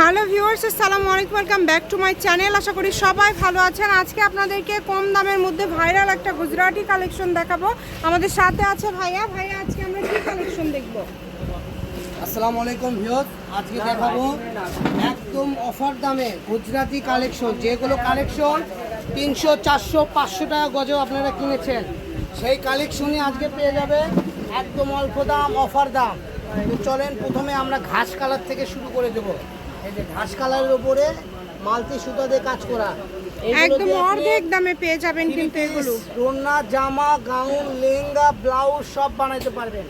Hello viewers, আসসালামু আলাইকুম, welcome back to my channel. আশা করি সবাই ভালো আছেন। আজকে আপনাদেরকে কম দামের মধ্যে ভাইরাল একটা গুজরাটি কালেকশন দেখাবো। আমাদের সাথে আছে ভাইয়া। ভাইয়া, আজকে আমরা কি কালেকশন দেখব? আসসালামু আলাইকুম ভিউয়ার্স, আজকে দেখাবো একদম অফার দামে গুজরাটি কালেকশন। যেগুলো কালেকশন তিনশো, চারশো, পাঁচশো টাকা গজেও আপনারা কিনেছেন। সেই কালেকশনই আজকে পেয়ে যাবে একদম অল্প দাম, অফার দাম। চলেন প্রথমে আমরা ঘাস কালার থেকে শুরু করে দেবো। ঘাস কালারের উপরে মালতি সুতা দিয়ে কাজ করা। একদম অর্ধেক দামে পেয়ে যাবেন কিন্তু এগুলো। রোনা জামা গাউন লেহেঙ্গা ব্লাউজ সব বানাইতে পারবেন।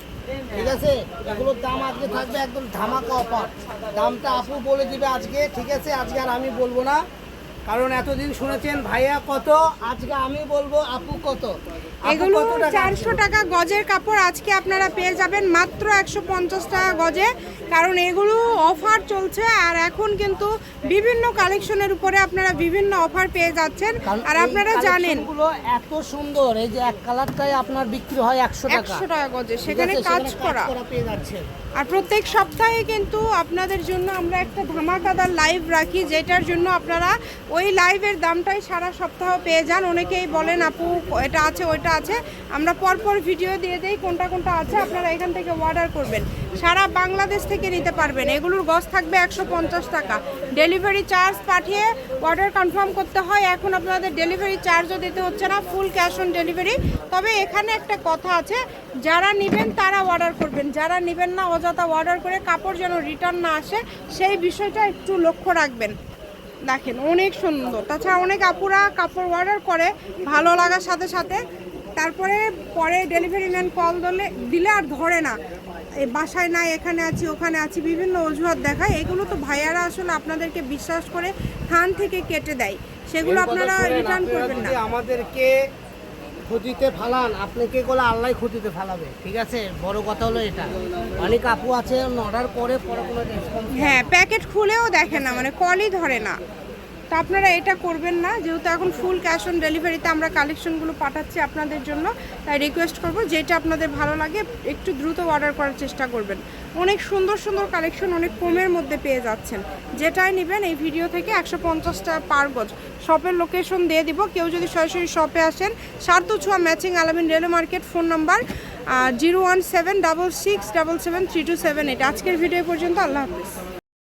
ঠিক আছে? এগুলোর দাম আজকে থাকবে একদম ধামাকা অফার। দামটা আপু বলে দিবে আজকে ঠিক আছে? আজকে আর আমি বলব না। কারণ এতদিন শুনেছেন ভাইয়া কত? আজকে আমি বলব আপু কত? এগুলো চারশো টাকা গজের কাপড় আজকে আপনারা পেয়ে যাবেন মাত্র একশো পঞ্চাশ টাকা গজে। কারণ এগুলো অফার চলছে আর এখন কিন্তু বিভিন্ন কালেকশনের উপরে আপনারা বিভিন্ন অফার পেয়ে যাচ্ছেন। আর আপনারা জানেন এত সুন্দর এই যে এক কালারটাই আপনার বিক্রি হয় একশো টাকা। একশো টাকা গজে সেখানে কাজ করা। পেয়ে যাচ্ছেন। আর প্রত্যেক সপ্তাহে কিন্তু আপনাদের জন্য আমরা একটা ধামাকাদার লাইভ রাখি যেটার জন্য আপনারা ওই লাইভের দামটাই সারা সপ্তাহ পেয়ে যান। অনেকেই বলেন, আপু, এটা আছে, ওইটা আছে। আমরা পরপর ভিডিও দিয়ে দেই, কোনটা কোনটা আছে, আপনারা এখান থেকে অর্ডার করবেন। সারা বাংলাদেশ থেকে নিতে পারবেন। এগুলোর গজ থাকবে একশো পঞ্চাশ টাকা। ডেলিভারি চার্জ পাঠিয়ে অর্ডার কনফার্ম করতে হয়। এখন আপনাদের ডেলিভারি চার্জও দিতে হচ্ছে না ফুল ক্যাশ অন ডেলিভারি তবে এখানে একটা কথা আছে, যারা নেবেন তারা অর্ডার করবেন। যারা নেবেন না, অযথা অর্ডার করে কাপড় যেন রিটার্ন না আসে, সেই বিষয়টা একটু লক্ষ্য রাখবেন। দেখেন অনেক সুন্দর। তাছাড়া অনেক আপুরা কাপড় অর্ডার করে ভালো লাগার সাথে সাথে। তারপরে পরে ডেলিভারি ম্যান কল দিলে দিলে আর ধরে না। এই বাসায় নাই এখানে আছি ওখানে আছি বিভিন্ন অজুহাত দেখায়। এগুলো তো ভাইয়ারা আসলে আপনাদেরকে বিশ্বাস করে থান থেকে কেটে দেয়। সেগুলো আপনারা রিটার্ন করবেন না। আমাদেরকে ক্ষতিতে ফালান আপনাকে বলে আল্লাহ ক্ষতিতে ফালাবে, ঠিক আছে? বড় কথা হলো এটা। অনেক আপু আছে অর্ডার করে, পরে কোনো রেসপন্স হ্যাঁ প্যাকেট খুলেও দেখে না মানে কলই ধরে না। তো আপনারা এটা করবেন না, যেহেতু এখন ফুল ক্যাশ অন ডেলিভারিতে আমরা কালেকশনগুলো পাঠাচ্ছি আপনাদের জন্য, তাই রিকোয়েস্ট করব যেটা আপনাদের ভালো লাগে, একটু দ্রুত অর্ডার করার চেষ্টা করবেন। অনেক সুন্দর সুন্দর কালেকশন অনেক কমের মধ্যে পেয়ে যাচ্ছেন। যেটাই নেবেন এই ভিডিও থেকে একশো পঞ্চাশটা পার গজ। শপের লোকেশন দিয়ে দিব, কেউ যদি সরাসরি শপে আসেন সার্থ ছোঁয়া matching Alamin railway market phone number zero one seven double six double seven three two seven eight আজকের ভিডিও পর্যন্ত, আল্লাহ হাফিজ।